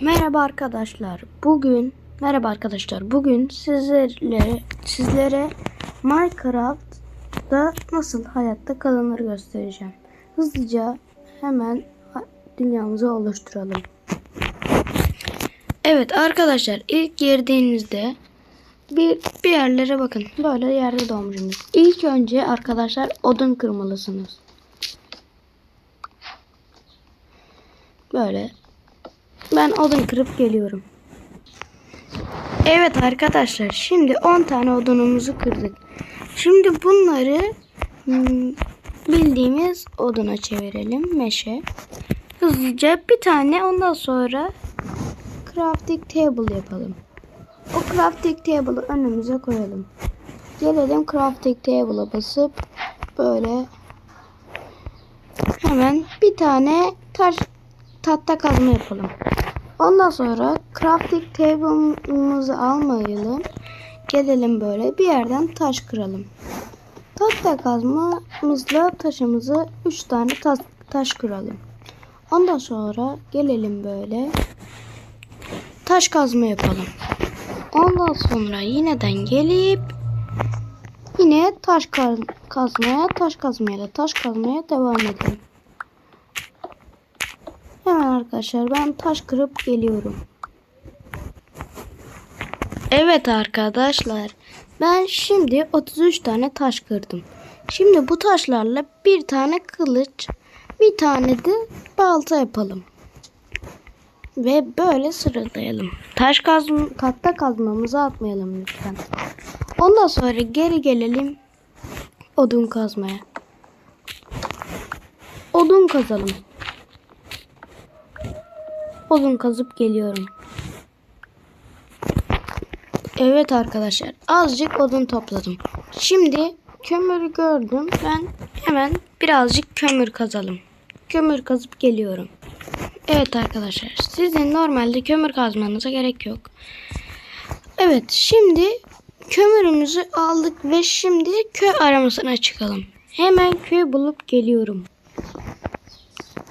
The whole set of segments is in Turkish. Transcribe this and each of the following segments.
Merhaba arkadaşlar. Bugün merhaba arkadaşlar. Bugün sizlerle sizlere Minecraft'ta nasıl hayatta kalınır göstereceğim. Hızlıca hemen dünyamızı oluşturalım. Evet arkadaşlar ilk girdiğinizde bir bir yerlere bakın. Böyle yerde doğmuşsunuz. İlk önce arkadaşlar odun kırmalısınız. Böyle ben odun kırıp geliyorum. Evet arkadaşlar şimdi 10 tane odunumuzu kırdık. Şimdi bunları hmm, bildiğimiz oduna çevirelim. Meşe. Hızlıca bir tane ondan sonra crafting table yapalım. O crafting table'ı önümüze koyalım. Gelelim crafting table'a basıp böyle hemen bir tane taş tahta kazma yapalım. Ondan sonra crafting table'ımızı almayalım. Gelelim böyle bir yerden taş kıralım. Tahta kazmamızla taşımızı 3 tane taş, taş kıralım. Ondan sonra gelelim böyle taş kazma yapalım. Ondan sonra yineden gelip yine taş kaz- kazmaya, taş kazmaya taş kazmaya devam edelim. Arkadaşlar ben taş kırıp geliyorum. Evet arkadaşlar ben şimdi 33 tane taş kırdım. Şimdi bu taşlarla bir tane kılıç bir tane de balta yapalım. Ve böyle sıralayalım. Taş kazma, tahta kazmamızı atmayalım lütfen. Ondan sonra geri gelelim odun kazmaya. Odun kazalım. Odun kazıp geliyorum. Evet arkadaşlar azıcık odun topladım. Şimdi kömürü gördüm. Ben hemen birazcık kömür kazalım. Kömür kazıp geliyorum. Evet arkadaşlar sizin normalde kömür kazmanıza gerek yok. Evet şimdi kömürümüzü aldık ve şimdi köy aramasına çıkalım. Hemen köy bulup geliyorum.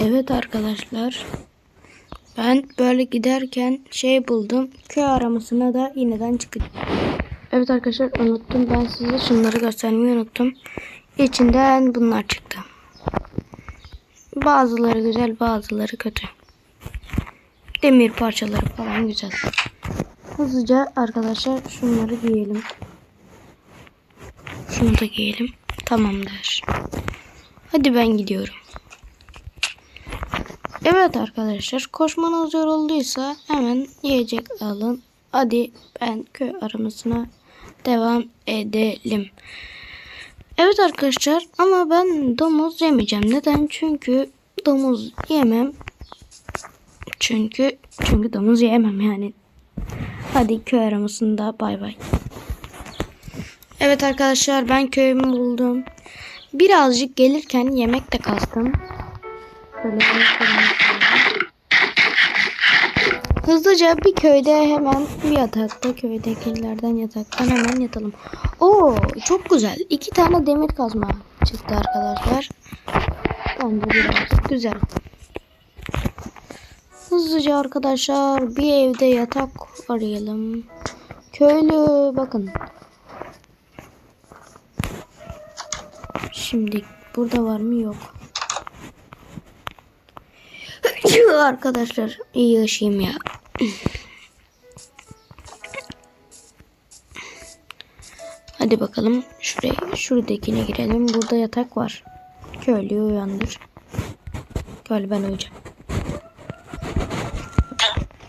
Evet arkadaşlar ben böyle giderken şey buldum. Köy aramasına da yeniden çıkacağım. Evet arkadaşlar unuttum. Ben size şunları göstermeyi unuttum. İçinden bunlar çıktı. Bazıları güzel bazıları kötü. Demir parçaları falan güzel. Hızlıca arkadaşlar şunları giyelim. Şunu da giyelim. Tamamdır. Hadi ben gidiyorum. Evet arkadaşlar koşmanız yorulduysa hemen yiyecek alın. Hadi ben köy aramasına devam edelim. Evet arkadaşlar ama ben domuz yemeyeceğim. Neden? Çünkü domuz yemem. Çünkü çünkü domuz yemem yani. Hadi köy aramasında bay bay. Evet arkadaşlar ben köyümü buldum. Birazcık gelirken yemek de kastım. Hızlıca bir köyde hemen bir yatakta köydekilerden yataktan hemen yatalım. Oo çok güzel. İki tane demir kazma çıktı arkadaşlar. Bence biraz güzel. Hızlıca arkadaşlar bir evde yatak arayalım. Köylü bakın. Şimdi burada var mı yok. Arkadaşlar iyi yaşayayım ya. Hadi bakalım şuraya şuradakine girelim. Burada yatak var. Köylüyü uyandır. Köylü ben uyuyacağım.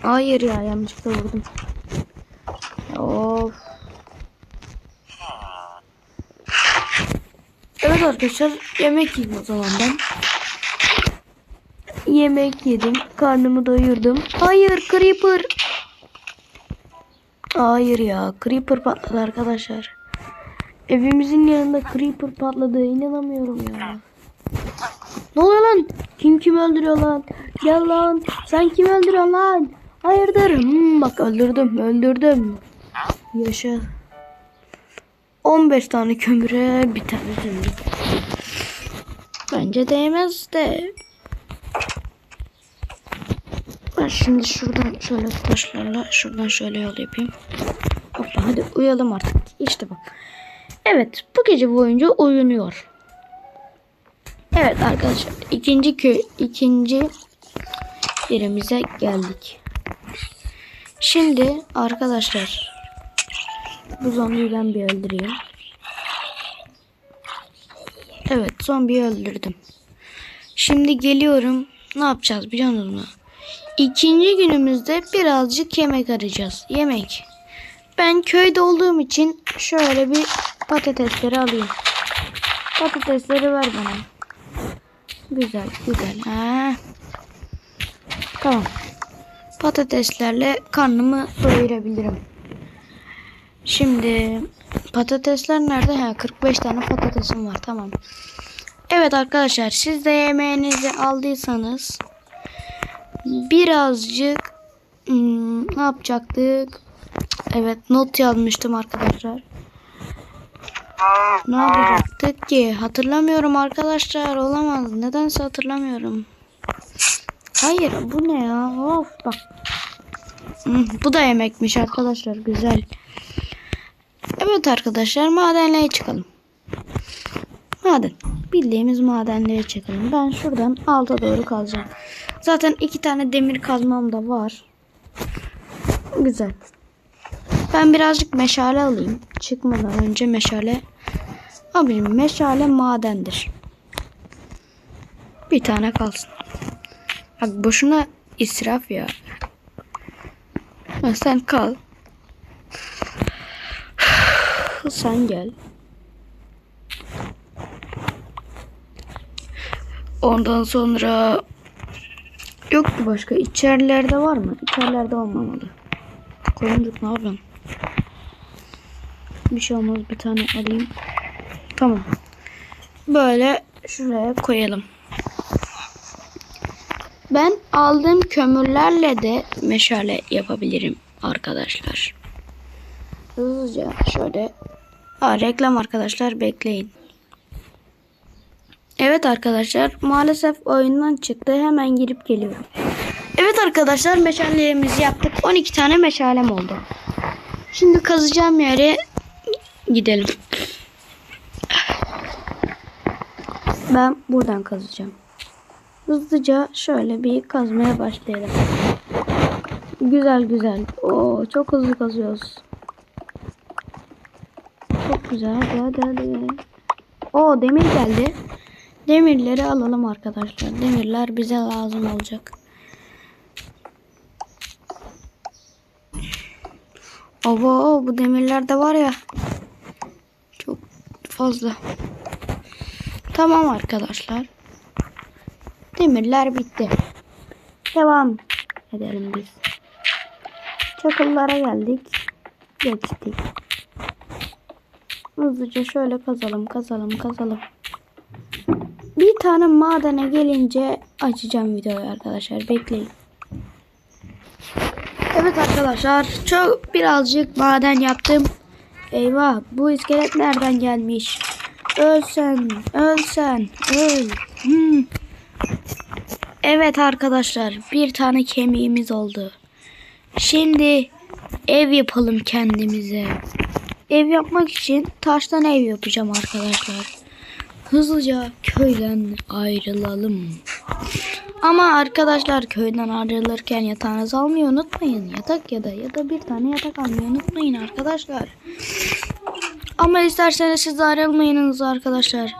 Hayır ya yanlışlıkla vurdum. Of. Evet arkadaşlar yemek yiyeyim o zaman ben. Yemek yedim. Karnımı doyurdum. Hayır Creeper. Hayır ya Creeper patladı arkadaşlar. Evimizin yanında Creeper patladı. İnanamıyorum ya. Ne oluyor lan? Kim kim öldürüyor lan? Gel lan. Sen kim öldürüyorsun lan? Hayırdır? Hmm, bak öldürdüm. Öldürdüm. Yaşa. 15 tane kömüre bir tane zümrüt. Bence değmez de. Ben şimdi şuradan şöyle taşlarla şuradan şöyle yol yapayım. Hoppa hadi uyalım artık. İşte bak. Evet bu gece boyunca uyunuyor. Evet arkadaşlar ikinci köy ikinci yerimize geldik. Şimdi arkadaşlar bu zombiyi ben bir öldüreyim. Evet zombiyi öldürdüm. Şimdi geliyorum. Ne yapacağız biliyor musunuz? İkinci günümüzde birazcık yemek arayacağız. Yemek. Ben köyde olduğum için şöyle bir patatesleri alayım. Patatesleri ver bana. Güzel güzel. Ha. Tamam. Patateslerle karnımı doyurabilirim. Şimdi patatesler nerede? Ha 45 tane patatesim var. Tamam. Evet arkadaşlar siz de yemeğinizi aldıysanız birazcık hmm, ne yapacaktık? Evet not yazmıştım arkadaşlar. Ne yapacaktık ki? Hatırlamıyorum arkadaşlar. Olamaz. Nedense hatırlamıyorum. Hayır bu ne ya? Of bak. Hmm, bu da yemekmiş arkadaşlar. Güzel. Evet arkadaşlar madenliğe çıkalım. Maden. Bildiğimiz madenliğe çıkalım. Ben şuradan alta doğru kazacağım. Zaten iki tane demir kazmam da var. Güzel. Ben birazcık meşale alayım. Çıkmadan önce meşale. Abicim meşale madendir. Bir tane kalsın. Bak boşuna israf ya. Sen kal. Sen gel. Ondan sonra yok mu başka? İçerilerde var mı? İçerilerde olmamalı. Koyuncuk ne yapıyorsun? Bir şey olmaz bir tane alayım. Tamam. Böyle şuraya koyalım. Ben aldığım kömürlerle de meşale yapabilirim arkadaşlar. Hızlıca şöyle. Ha, reklam arkadaşlar bekleyin. Evet arkadaşlar maalesef oyundan çıktı. Hemen girip geliyorum. Evet arkadaşlar meşalelerimizi yaptık. 12 tane meşalem oldu. Şimdi kazacağım yere gidelim. Ben buradan kazacağım. Hızlıca şöyle bir kazmaya başlayalım. Güzel güzel. Oo çok hızlı kazıyoruz. Çok güzel. Hadi hadi. Oo demir geldi. Demirleri alalım arkadaşlar. Demirler bize lazım olacak. Ova bu demirler de var ya. Çok fazla. Tamam arkadaşlar. Demirler bitti. Devam edelim biz. Çakıllara geldik. Geçtik. Hızlıca şöyle kazalım kazalım kazalım. Tane madene gelince açacağım videoyu arkadaşlar. Bekleyin. Evet arkadaşlar çok birazcık maden yaptım. Eyvah bu iskelet nereden gelmiş? Ölsen, ölsen, öl. Hmm. Evet arkadaşlar bir tane kemiğimiz oldu. Şimdi ev yapalım kendimize. Ev yapmak için taştan ev yapacağım arkadaşlar. Hızlıca köyden ayrılalım. Ama arkadaşlar köyden ayrılırken yatağınızı almayı unutmayın. Yatak ya da ya da bir tane yatak almayı unutmayın arkadaşlar. Ama isterseniz siz ayrılmayınız arkadaşlar.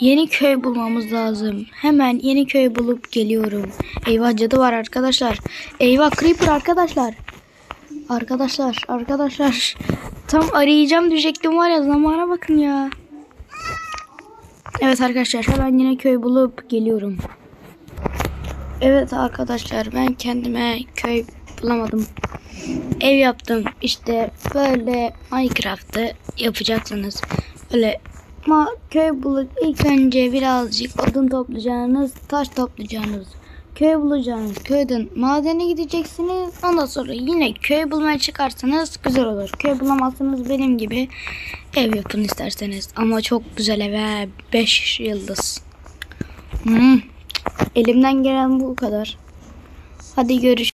Yeni köy bulmamız lazım. Hemen yeni köy bulup geliyorum. Eyvah cadı var arkadaşlar. Eyvah creeper arkadaşlar. Arkadaşlar arkadaşlar. Tam arayacağım diyecektim var ya zamana bakın ya. Evet arkadaşlar hemen yine köy bulup geliyorum. Evet arkadaşlar ben kendime köy bulamadım. Ev yaptım. İşte böyle Minecraft'ı yapacaksınız. Öyle ama köy bulup ilk önce birazcık odun toplayacaksınız, taş toplayacaksınız. Köy bulacağınız köyden madene gideceksiniz. Ondan sonra yine köy bulmaya çıkarsanız güzel olur. Köy bulamazsanız benim gibi ev yapın isterseniz. Ama çok güzel eve 5 yıldız. Hmm. Elimden gelen bu kadar. Hadi görüş.